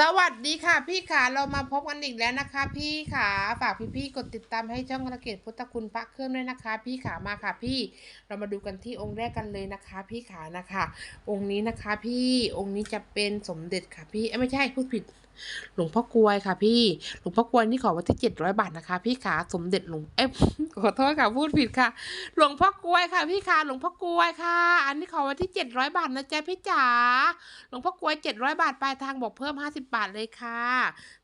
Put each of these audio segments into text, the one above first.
สวัสดีค่ะพี่ขาเรามาพบกันอีกแล้วนะคะ พี่ขาฝากพี่ๆกดติดตามให้ช่องกระเกตพุทธคุณพระเครื่องด้วยนะคะ พี่ขามาค่ะพี่เรามาดูกันที่องค์แรกกันเลยนะคะ พี่ขานะคะ องค์นี้นะคะ พี่องค์นี้จะเป็นสมเด็จค่ะพี่เอ้ยไม่ใช่พูดผิด หลวงพ่อกลวยค่ะพี่ หลวงพ่อกลวยนี่ขอวันที่เจ็ดร้อยบาทนะคะ พี่ขาสมเด็จหลวงเอ้ยขอโทษค่ะพูดผิดค่ะ หลวงพ่อกลวยค่ะ พี่ขาหลวงพ่อกลวยค่ะ อันนี้ขอวันที่เจ็ดร้อยบาทนะจ๊ะพี่จ๋า หลวงพ่อกลวยเจ็ดร้อยบาทปลายทางบอกเพิ่มห้าสิบบาทเลยค่ะ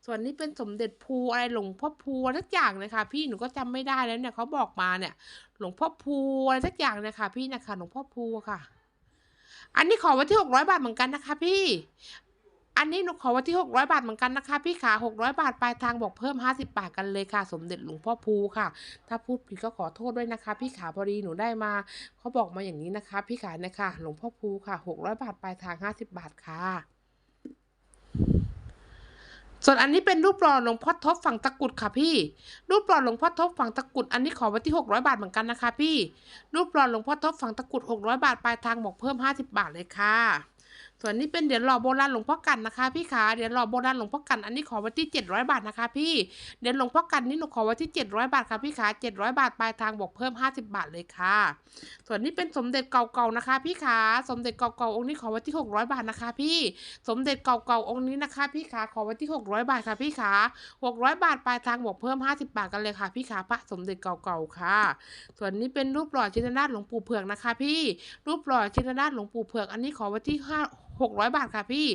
ส่วนนี้เป็นสมเด็จภูอะไรหลวงพ่อภูอะไรสักอย่างเลยค่ะ พี่หนูก็จำไม่ได้แล้วเนี่ยเขาบอกมาเนี่ย หลวงพ่อภูอะไรสักอย่างเลยค่ะ พี่นะคะหลวงพ่อภูค่ะอันนี้ขอวันที่หกร้อยบาทเหมือนกันนะคะพี่ อันนี้หนูขอวันที่หกร้อยบาทเหมือนกันนะคะ พี่ขาหกร้อยบาทปลายทางบอกเพิ่มห้าสิบาทกันเลยค่ะ สมเด็จหลวงพ่อภูค่ะ ถ้าพูดผิดก็ขอโทษด้วยนะคะ พี่ขาพอดีหนูได้มาเขาบอกมาอย่างนี้นะคะ พี่ขาเนี่ยค่ะหลวงพ่อภูค่ะหกร้อยบาทปลายทางห้าสิบาทค่ะส่วนอันนี้เป็นรูปหล่อหลวงพ่อทบฝั่งตะกุดค่ะพี่ รูปหล่อหลวงพ่อทบฝั่งตะกุด อันนี้ขอไว้ที่หกร้อยบาทเหมือนกันนะคะ พี่ รูปหล่อหลวงพ่อทบฝั่งตะกุดหกร้อยบาทปลายทางบอกเพิ่มห้าสิบาทเลยค่ะ ส่วนนี้เป็นเหรียญหล่อโบราณหลวงพ่อกันนะคะพี่ขาเหรียญหล่อโบราณหลวงพ่อกันอันนี้ขอไว้ที่เจ็ดร้อยบาทนะคะ พี่เหรียญหลวงพ่อกันนี่หนูขอไว้ที่เจ็ดร้อยบาทค่ะพี่ขาเจ็ดร้อยบาทปลายทางบอกเพิ่มห้าสิบาทเลยค่ะ ส่วนนี้เป็นสมเด็จเก่าๆนะคะ พี่ขาสมเด็จเก่าๆองค์นี้ขอไว้ที่หกร้อยบาทนะคะ พี่สมเด็จเก่าๆองค์นี้นะคะ พี่ขาขอไว้ที่หกร้อยบาทค่ะพี่ขาหกร้อยบาทปลายทางบอกเพิ่มห้าสิบาทกันเลยค่ะ พี่ขาพระสมเด็จเก่าๆค่ะ ส่วนนี้เป็นรูปหล่อชินนาถหลวงปู่เผือกนะคะ พี่รูปหล่อชินนาถหลวงปู่เผือกอันนี้ขอไว้ที่ห้าหกร้อยบาทค่ะพี่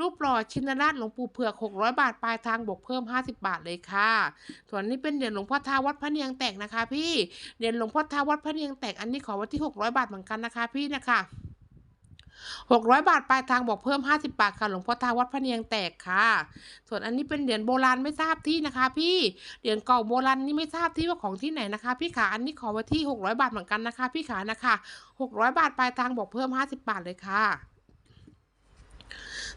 รูปหล่อชินนาถหลวงปู่เผือกหกร้อยบาทปลายทางบวกเพิ่มห้าสิบาทเลยค่ะ ส่วนนี้เป็นเหรียญหลวงพ่อทาวัดพระเนียงแตกนะคะ พี่ เหรียญหลวงพ่อทาวัดพระเนียงแตกอันนี้ขอไว้ที่หกร้อยบาทเหมือนกันนะคะพี่นะคะหกร้อยบาทปลายทางบอกเพิ่มห้าสิบาทค่ะหลวงพ่อทาวัดพระเนียงแตกค่ะ ส่วนอันนี้เป็นเหรียญโบราณไม่ทราบที่นะคะ พี่เหรียญเก่าโบราณนี่ไม่ทราบที่ว่าของที่ไหนนะคะ พี่ขาอันนี้ขอไว้ที่หกร้อยบาทเหมือนกันนะคะ พี่ขานะคะหกร้อยบาทปลายทางบอกเพิ่มห้าสิบาทเลยค่ะ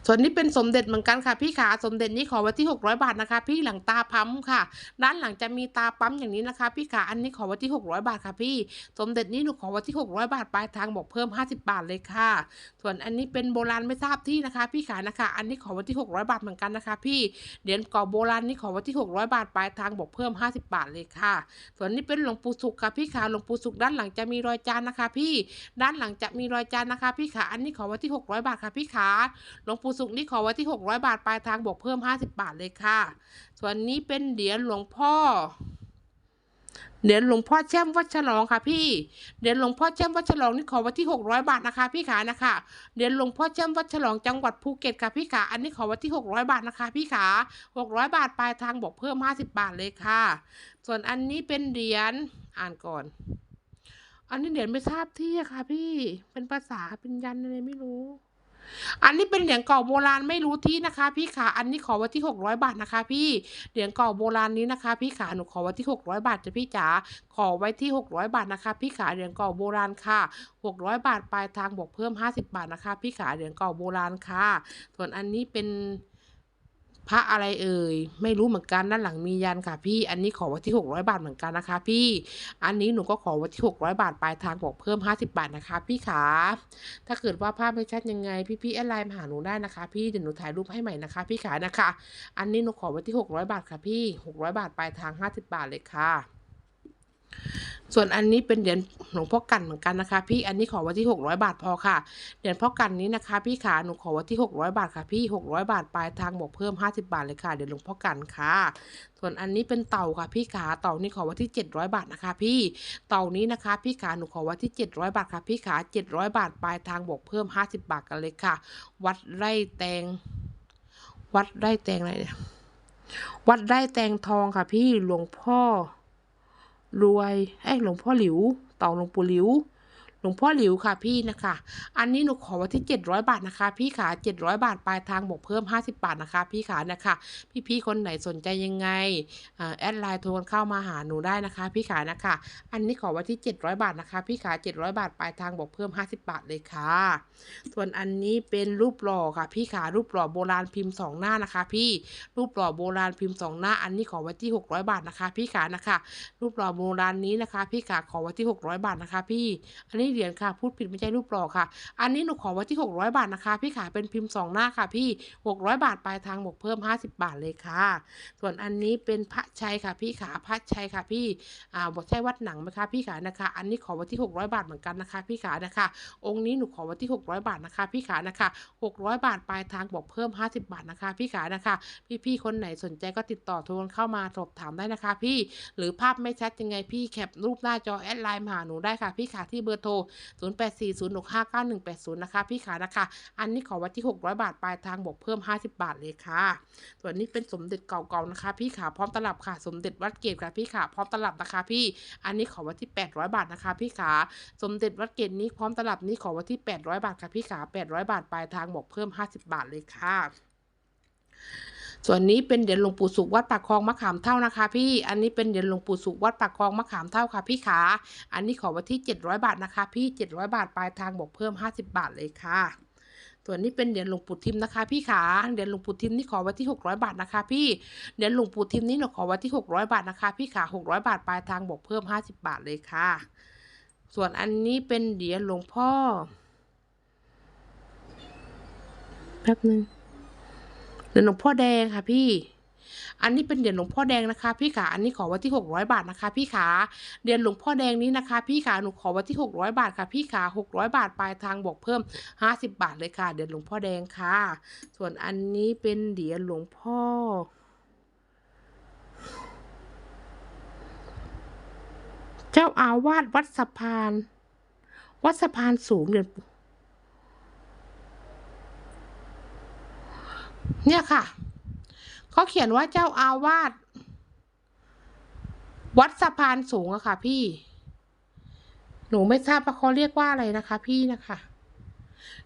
ส่วนนี้เป็นสมเด็จเหมือนกันค่ะพี่ขาสมเด็จนี้ขอไว้ที่หกร้อยบาทนะคะ พี่หลังตาปั๊มค่ะ ด้านหลังจะมีตาปั๊มอย่างนี้นะคะ พี่ขาอันนี้ขอไว้ที่หกร้อยบาทค่ะพี่ สมเด็จนี้หนูขอไว้ที่หกร้อยบาทปลายทางบอกเพิ่มห้าสิบาทเลยค่ะ ส่วนอันนี้เป็นโบราณไม่ทราบที่นะคะ พี่ขานะคะ อันนี้ขอไว้ที่หกร้อยบาทเหมือนกันนะคะ พี่เหรียญก่าโบราณนี่ขอไว้ที่หกร้อยบาทปลายทางบอกเพิ่มห้าสิบาทเลยค่ะ ส่วนนี้เป็นหลวงปู่สุขค่ะพี่ขาหลวงปู่สุขด้านหลังจะมีรอยจานนะคะ พี่ ด้านหลังจะมีรอยจานนะคะ พี่ขาอันนี้ขอไว้ที่หกร้อยบาทค่ะพี่ขาหลวงปู่สุขนี่ขอไว้ที่หกร้อยบาทปลายทางบวกเพิ่มห้าสิบาทเลยค่ะ ส่วนนี้เป็นเหรียญหลวงพ่อเหรียญหลวงพ่อแช่มวัดฉลองค่ะพี่เหรียญหลวงพ่อแช่มวัดฉลองนี่ขอไว้ที่หกร้อยบาทนะคะ พี่ขานะคะเหรียญหลวงพ่อแช่มวัดฉลองจังหวัดภูเก็ตค่ะพี่ขาอันนี้ขอไว้ที่หกร้อยบาทนะคะ พี่ขาหกร้อยบาทปลายทางบอกเพิ่มห้าสิบาทเลยค่ะ ส่วนอันนี้เป็นเหรียญอ่านก่อน อันนี้เหรียญไม่ทราบที่อะค่ะ พี่เป็นภาษาเป็นยันอะไรไม่รู้ อันนี้เป็นเหรียญเก่าโบราณไม่รู้ที่นะคะ พี่ขาอันนี้ขอไว้ที่หกร้อยบาทนะคะ พี่เหรียญเก่าโบราณนี้นะคะ พี่ขาหนูขอไว้ที่หกร้อยบาทจะพี่จ๋าขอไว้ที่หกร้อยบาทนะคะ พี่ขาเหรียญเก่าโบราณค่ะหกร้อยบาทปลายทางบวกเพิ่มห้าสิบาทนะคะ พี่ขาเหรียญเก่าโบราณค่ะ ส่วนอันนี้เป็น พระอะไรเอ่ย ไม่รู้เหมือนกันด้านหลังมียันค่ะพี่อันนี้ขอวันที่หกร้อยบาทเหมือนกันนะคะ พี่อันนี้หนูก็ขอวันที่หกร้อยบาทปลายทางบอกเพิ่มห้าสิบาทนะคะ พี่ขาถ้าเกิดว่าภาพไม่ชัดยังไง พี่ๆแอดไลน์มาหาหนูได้นะคะ พี่เดี๋ยวหนูถ่ายรูปให้ใหม่นะคะ พี่ขานะคะ อันนี้หนูขอวันที่หกร้อยบาทค่ะพี่หกร้อยบาทปลายทางห้าสิบาทเลยค่ะ ส่วนอันนี้เป็นเหรียญหลวงพ่อกันเหมือนกันนะคะ พี่อันนี้ขอไว้ที่หกร้อยบาทพอค่ะเหรียญพ่อกันนี้นะคะ พี่ขาหนูขอไว้ที่หกร้อยบาทค่ะ พี่หกร้อยบาทปลายทางบวกเพิ่มห้าสิบาทเลยค่ะเหรียญหลวงพ่อกันค่ะ ส่วนอันนี้เป็นเต่าค่ะ พี่ขาเต่านี่ขอไว้ที่เจ็ดร้อยบาทนะคะ พี่เต่านี้นะคะ พี่ขาหนูขอไว้ที่เจ็ดร้อยบาทค่ะ พี่ขาเจ็ดร้อยบาทปลายทางบวกเพิ่มห้าสิบาทกันเลยค่ะ วัดไร่แตง วัดไร่แตงอะไรเนี่ยวัดไร่แตงทองค่ะ พี่หลวงพ่อ รวย เอ้ยหลวงพ่อหลิว ต่อหลวงปู่หลิว หลวงพ่อหลิวค่ะพี่นะคะ อันนี้หนูขอไว้ที่เจ็ดร้อยบาทนะคะ พี่ขาเจ็ดร้อยบาทปลายทางบวกเพิ่มห้าสิบาทนะคะ พี่ขานะคะ พี่ๆคนไหนสนใจยังไงอแอดไลน์โทรเข้ามาหาหนูได้นะคะ พี่ขานะคะ อันนี้ขอไว้ที่เจ็ดร้อยบาทนะคะ พี่ขาเจ็ดร้อยบาทปลายทางบวกเพิ่มห้าสิบาทเลยค่ะ ส่วนอันนี้เป็นรูปหล่อค่ะ พี่ขารูปหล่อโบราณพิมพ์สองหน้านะคะ พี่รูปหล่อโบราณพิมพ์สองหน้า อันนี้ขอไว้ที่หกร้อยบาทนะคะ พี่ขานะคะ รูปหล่อโบราณนี้นะคะ พี่ขาขอไว้ที่หกร้อยบาทนะคะ พี่ อันนี้นี้เหรียญค่ะ พูดผิดไม่ใช่รูปหล่อค่ะ อันนี้หนูขอไว้ที่ 600 บาทนะคะ พี่ขาเป็นพิมพ์สองหน้าค่ะ พี่ 600 บาทปลายทางบวกเพิ่ม 50 บาทเลยค่ะ ส่วนอันนี้เป็นพระชัยค่ะ พี่ขาพระชัยค่ะ พี่อ่าบอกใช่วัดหนังไหมคะพี่ขานะคะ อันนี้ขอไว้ที่ 600 บาทเหมือนกันนะคะ พี่ขานะคะ องค์นี้หนูขอไว้ที่ 600 บาทนะคะ พี่ขานะคะ 600 บาทปลายทางบอกเพิ่ม 50 บาทนะคะ พี่ขานะคะ พี่ๆคนไหนสนใจก็ติดต่อโทรเข้ามาสอบถามได้นะคะ พี่หรือภาพไม่ชัดยังไงพี่แคปรูปหน้าจอแอดไลน์มาหาหนูได้ค่ะ พี่ขาที่เบอร์โทร0840659180 นะคะ พี่ขานะคะ อันนี้ขอไว้ที่ 600 บาท ปลายทางบวกเพิ่ม 50 บาทเลยค่ะ ส่วนนี้เป็นสมเด็จเก่าๆนะคะ พี่ขาพร้อมตลับค่ะ สมเด็จวัดเกตค่ะ พี่ขาพร้อมตลับนะคะ พี่ อันนี้ขอไว้ที่ 800 บาทนะคะ พี่ขา สมเด็จวัดเกตนี้พร้อมตลับนี้ขอไว้ที่ 800 บาทค่ะ พี่ขา 800 บาท ปลายทางบวกเพิ่ม 50 บาทเลยค่ะ ส่วนนี้เป็นเหรียญหลวงปู่สุขวัดปากคลองมะขามเท่านะคะ พี่อันนี้เป็นเหรียญหลวงปู่สุขวัดปากคลองมะขามเท่าค่ะพี่ขาอันนี้ขอไว้ที่ 700 บาทนะคะ พี่ 700 บาทปลายทางบวกเพิ่ม 50 บาทเลยค่ะส่วนนี้เป็นเหรียญหลวงปู่ทิมนะคะพี่ขาเหรียญหลวงปู่ทิมนี่ขอไว้ที่ 600 บาทนะคะ พี่เหรียญหลวงปู่ทิมนี่หนูขอไว้ที่ 600 บาทนะคะ พี่ขา600 บาทปลายทางบวกเพิ่ม 50 บาทเลยค่ะ ส่วนอันนี้เป็นเหรียญหลวงพ่อแป๊บนึง เหรียญหลวงพ่อแดงค่ะพี่ อันนี้เป็นเหรียญหลวงพ่อแดงนะคะ พี่ขาอันนี้ขอไว้ที่ 600 บาทนะคะ พี่ขาเหรียญหลวงพ่อแดงนี้นะคะ พี่ขาหนูขอไว้ที่ 600 บาทค่ะ พี่ขา600 บาทปลายทางบวกเพิ่ม 50 บาทเลยค่ะเหรียญหลวงพ่อแดงค่ะ ส่วนอันนี้เป็นเหรียญหลวงพ่อเจ้าอาวาสวัดสะพาน วัดสะพานสูงเหรียญปู่ เนี่ยค่ะเขาเขียนว่าเจ้าอาวาสวัดสะพานสูงอะค่ะ พี่ หนูไม่ทราบว่าเขาเรียกว่าอะไรนะคะ พี่นะคะ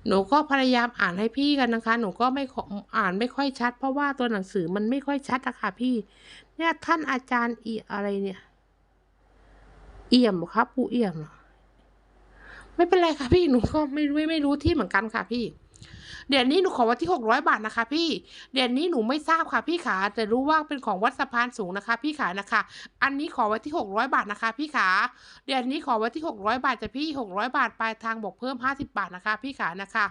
หนูก็พยายามอ่านให้พี่กันนะคะ หนูก็ไม่ขออ่านไม่ค่อยชัด เพราะว่าตัวหนังสือมันไม่ค่อยชัดอะค่ะ พี่ เนี่ยท่านอาจารย์อีอะไรเนี่ย เอี่ยมครับปูเอี่ยม ไม่เป็นไรค่ะพี่ หนูก็ไม่ไม่ไม่รู้ที่เหมือนกันค่ะพี่ เดี๋ยวนี้หนูขอไว้ที่หกร้อยบาทนะคะ พี่เดี๋ยวนี้หนูไม่ทราบค่ะพี่ขาแต่รู้ว่าเป็นของวัดสะพานสูงนะคะ พี่ขานะคะ อันนี้ขอไว้ที่หกร้อยบาทนะคะ พี่ขาเดี๋ยวนี้ขอไว้ที่หกร้อยบาทจะพี่หกร้อยบาทปลายทางบอกเพิ่มห้าสิบาทนะคะ พี่ขานะคะ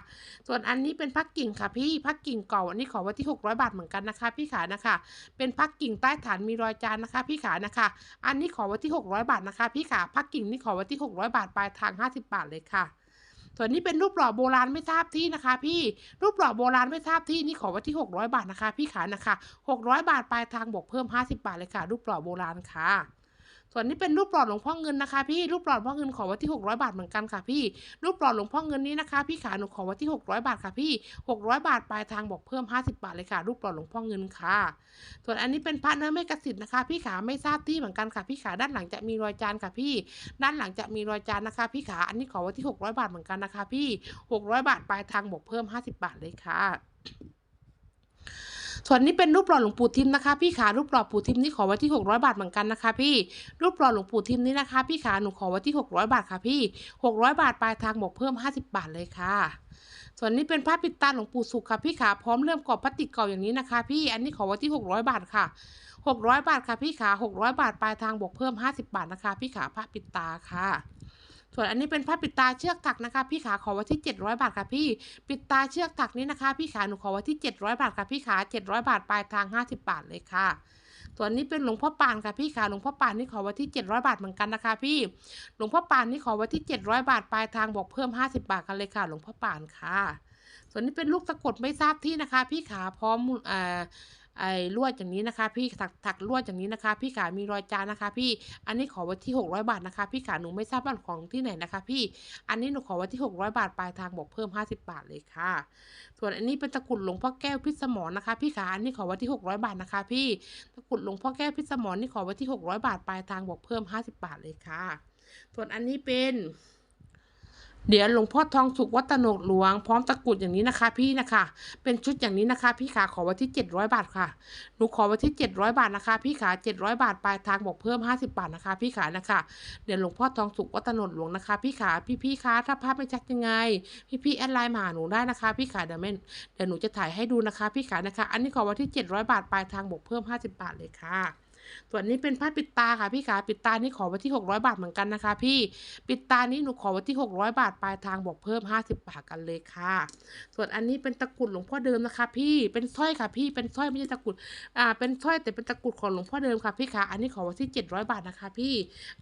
ส่วนอันนี้เป็นพักกิ่งค่ะพี่พักกิ่งเก่าอันนี้ขอไว้ที่หกร้อยบาทเหมือนกันนะคะ พี่ขานะคะ เป็นพักกิ่งใต้ฐานมีรอยจานนะคะ พี่ขานะคะ อันนี้ขอไว้ที่ 600 บาทนะคะ พี่ขาพักกิ่งนี่ขอไว้ที่ 600 บาทปลายทาง 50 บาทเลยค่ะ ส่วนนี้เป็นรูปหล่อโบราณไม่ทราบที่นะคะ พี่รูปหล่อโบราณไม่ทราบที่นี่ขอไว้ที่ 600 บาทนะคะ พี่ขานะคะ 600 บาทปลายทางบวกเพิ่ม 50 บาทเลยค่ะ รูปหล่อโบราณค่ะ ส่วนนี้เป็นรูปหล่อหลวงพ่อเงินนะคะ พี่รูปหลอหลงพ่อเงินขอไว้ที่ 600 บาทเหมือนกันค่ะพี่รูปหล่อหลวงพ่อเงินนี้นะคะ พี่ขาหนูขอไว้ที่ 600 บาทค่ะพี่ 600 บาทปลายทางบอกเพิ่ม 50 บาทเลยค่ะ รูปหล่อหลวงพ่อเงินค่ะ ส่วนอันนี้เป็นพระเนื้อไม่กระสิทธิ์นะคะ พี่ขาไม่ทราบที่เหมือนกันค่ะ พี่ขาด้านหลังจะมีรอยจานค่ะพี่ ด้านหลังจะมีรอยจานนะคะ พี่ขาอันนี้ขอไว้ที่ 600 บาทเหมือนกันนะคะ พี่ 600 บาทปลายทางบวกเพิ่ม 50 บาทเลยค่ะ ส่วนนี้เป็นรูปหล่อหลวงปู่ทิมนะคะ พี่ขารูปหล่อปู่ทิมนี่ขอไว้ที่ 600 บาทเหมือนกันนะคะ พี่รูปหล่อหลวงปู่ทิมนี่นะคะ พี่ขาหนูขอไว้ที่ 600 บาทค่ะพี่ 600 บาทปลายทางบวกเพิ่ม 50 บาทเลยค่ะส่วนนี้เป็นผ้าปิดตาหลวงปู่สุขค่ะพี่ขาพร้อมเริ่มกรอบพลาสติกเก่าอย่างนี้นะคะ พี่อันนี้ขอไว้ที่ 600 บาทค่ะ 600 บาทค่ะพี่ขา600 บาทปลายทางบวกเพิ่ม 50 บาทนะคะ พี่ขาผ้าปิดตาค่ะ ส่วนอันนี้เป็นผ้าปิดตาเชือกถักนะคะ พี่ขาขอไว้ที่ 700 บาทค่ะพี่ ปิดตาเชือกถักนี้นะคะ พี่ขาหนูขอไว้ที่ 700 บาทค่ะพี่ขา 700 บาทปลายทาง 50 บาทเลยค่ะส่วนนี้เป็นหลวงพ่อปานค่ะพี่ขาหลวงพ่อปานนี่ขอไว้ที่ 700 บาทเหมือนกันนะคะพี่หลวงพ่อปานนี่ขอไว้ที่ 700 บาทปลายทางบอกเพิ่ม 50 บาทกันเลยค่ะหลวงพ่อปานค่ะ ส่วนนี้เป็นลูกตะกรดไม่ทราบที่นะคะ พี่ขาพร้อมอ่า ไอ้ลวดอย่างนี้นะคะ พี่ถักถักลวดอย่างนี้นะคะ พี่ขามีรอยจานนะคะ พี่อันนี้ขอไว้ที่ 600 บาทนะคะ พี่ขาหนูไม่ทราบว่าของที่ไหนนะคะ พี่อันนี้หนูขอไว้ที่ 600 บาทปลายทางบอกเพิ่ม 50 บาทเลยค่ะ ส่วนอันนี้เป็นตะกุดหลวงพ่อแก้วพิษสมรนะคะ พี่ขาอันนี้ขอไว้ที่ 600 บาทนะคะ พี่ตะกุดหลวงพ่อแก้วพิษสมรนี่ขอไว้ที่ 600 บาทปลายทางบอกเพิ่ม 50 บาทเลยค่ะ ส่วนอันนี้เป็น เดี๋ยวหลวงพ่อทองสุขวัตโนดหลวงพร้อมตะกรุดอย่างนี้นะคะพี่นะคะ เป็นชุดอย่างนี้นะคะ พี่ขาขอไว้ที่ 700 บาทค่ะหนูขอไว้ที่ 700 บาทนะคะ พี่ขา 700 บาทปลายทางบอกเพิ่ม 50 บาทนะคะ พี่ขานะคะเดี๋ยวหลวงพ่อทองสุขวัตโนดหลวงนะคะ พี่ขาพี่ๆคะถ้าภาพไม่ชัดยังไง พี่ๆแอดไลน์มาหาหนูได้นะคะ พี่ขาเดี๋ยวแม่เดี๋ยวหนูจะถ่ายให้ดูนะคะ พี่ขานะคะ อันนี้ขอไว้ที่ 700 บาทปลายทางบอกเพิ่ม 50 บาทเลยค่ะ ส่วนนี้เป็นผ้าปิดตาค่ะพี่ขาปิดตานี่ขอไว้ที่ 600 บาทเหมือนกันนะคะ พี่ปิดตานี่หนูขอไว้ที่ 600 บาทปลายทางบอกเพิ่ม 50 บาทกันเลยค่ะ ส่วนอันนี้เป็นตะกรุดหลวงพ่อเดิมนะคะ พี่เป็นสร้อยค่ะ พี่เป็นสร้อยไม่ใช่ตะกรุดอ่าเป็นสร้อยแต่เป็นตะกรุดของหลวงพ่อเดิมค่ะพี่ขาอันนี้ขอไว้ที่ 700 บาทนะคะ พี่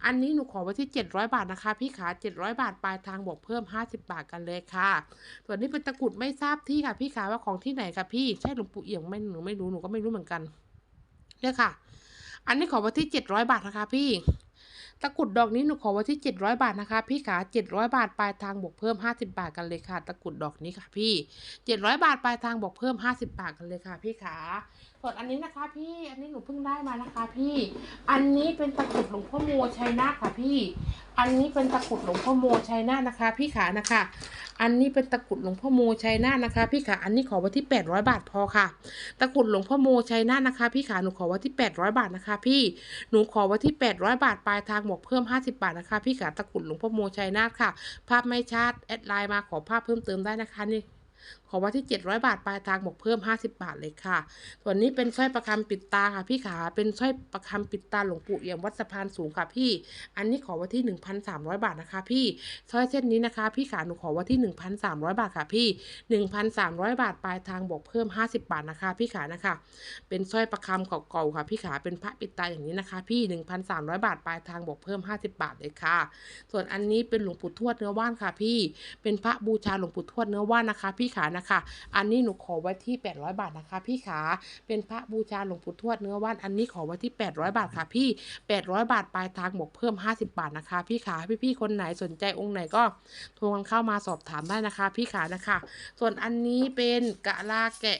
อันนี้หนูขอไว้ที่ 700 บาทนะคะ พี่ขา700 บาทปลายทางบอกเพิ่ม 50 บาทกันเลยค่ะ ส่วนนี้เป็นตะกรุดไม่ทราบที่ค่ะ พี่ขาว่าของที่ไหนค่ะพี่ใช่หลวงปู่เอี่ยมไม่หนูไม่รู้หนูก็ไม่รู้เหมือนกันเนี่ยค่ะ อันนี้ขอไว้ที่ 700 บาทนะคะพี่ ตะกรุดดอกนี้หนูขอไว้ที่ 700 บาทนะคะ พี่ขา700 บาทปลายทางบวกเพิ่ม 50 บาทกันเลยค่ะ ตะกรุดดอกนี้ค่ะ พี่ 700 บาทปลายทางบวกเพิ่ม 50 บาทกันเลยค่ะ พี่ขาส่วนอันนี้นะคะ พี่อันนี้หนูเพิ่งได้มานะคะ พี่ อันนี้เป็นตะกรุดหลวงพ่อโมชัยนาค่ะพี่ อันนี้เป็นตะกรุดหลวงพ่อโมชัยนานะคะ พี่ขานะคะ อันนี้เป็นตะกรุดหลวงพ่อโมชัยนานะคะ พี่ขาอันนี้ขอไว้ที่ 800 บาทพอค่ะ ตะกรุดหลวงพ่อโมชัยนานะคะ พี่ขาหนูขอไว้ที่ 800 บาทนะคะ พี่หนูขอไว้ที่ 800 บาทปลายทางบวกเพิ่ม 50 บาทนะคะ พี่ขาตะกุดหลวงพ่อโมชัยนาทค่ะ ภาพไม่ชัดแอดไลน์มาขอภาพเพิ่มเติมได้นะคะนี่ ขอไว้ที่ 700 บาทปลายทางบวกเพิ่ม 50 บาทเลยค่ะ ส่วนนี้เป็นสร้อยประคำปิดตาค่ะพี่ขา เป็นสร้อยประคำปิดตาหลวงปู่เอี่ยมวัดสะพานสูงค่ะพี่ อันนี้ขอไว้ที่ 1,300 บาทนะคะ พี่ สร้อยเส้นนี้นะคะ พี่ขาหนูขอไว้ที่ 1,300 บาทค่ะพี่ 1,300 บาทปลายทางบวกเพิ่ม 50 บาทนะคะ พี่ขานะคะ เป็นสร้อยประคำเก่าๆค่ะ พี่ขา เป็นพระปิดตาอย่างนี้นะคะ พี่ 1,300 บาทปลายทางบวกเพิ่ม 50 บาทเลยค่ะ ส่วนอันนี้เป็นหลวงปู่ทวดเนื้อว่านค่ะ พี่ เป็นพระบูชาหลวงปู่ทวดเนื้อว่านนะคะ พี่ขานะคะ อันนี้หนูขอไว้ที่ 800 บาทนะคะ พี่ขาเป็นพระบูชาหลวงปู่ทวดเนื้อว่านอันนี้ขอไว้ที่ 800 บาทค่ะ พี่ 800 บาทปลายทางบวกเพิ่ม 50 บาทนะคะ พี่ขาพี่ๆคนไหนสนใจองค์ไหนก็โทรกันเข้ามาสอบถามได้นะคะ พี่ขานะคะ ส่วนอันนี้เป็นกะลาแกะ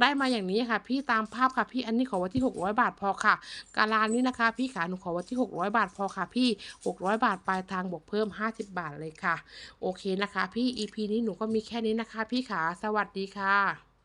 ได้มาอย่างนี้ค่ะ พี่ตามภาพค่ะพี่อันนี้ขอว่าที่ 600 บาทพอค่ะ กาลานี้นะคะ พี่ขาหนูขอว่าที่ 600 บาทพอค่ะ พี่ 600 บาทปลายทางบวกเพิ่ม 50 บาทเลยค่ะ โอเคนะคะ พี่ EP นี้หนูก็มีแค่นี้นะคะ พี่ขาสวัสดีค่ะ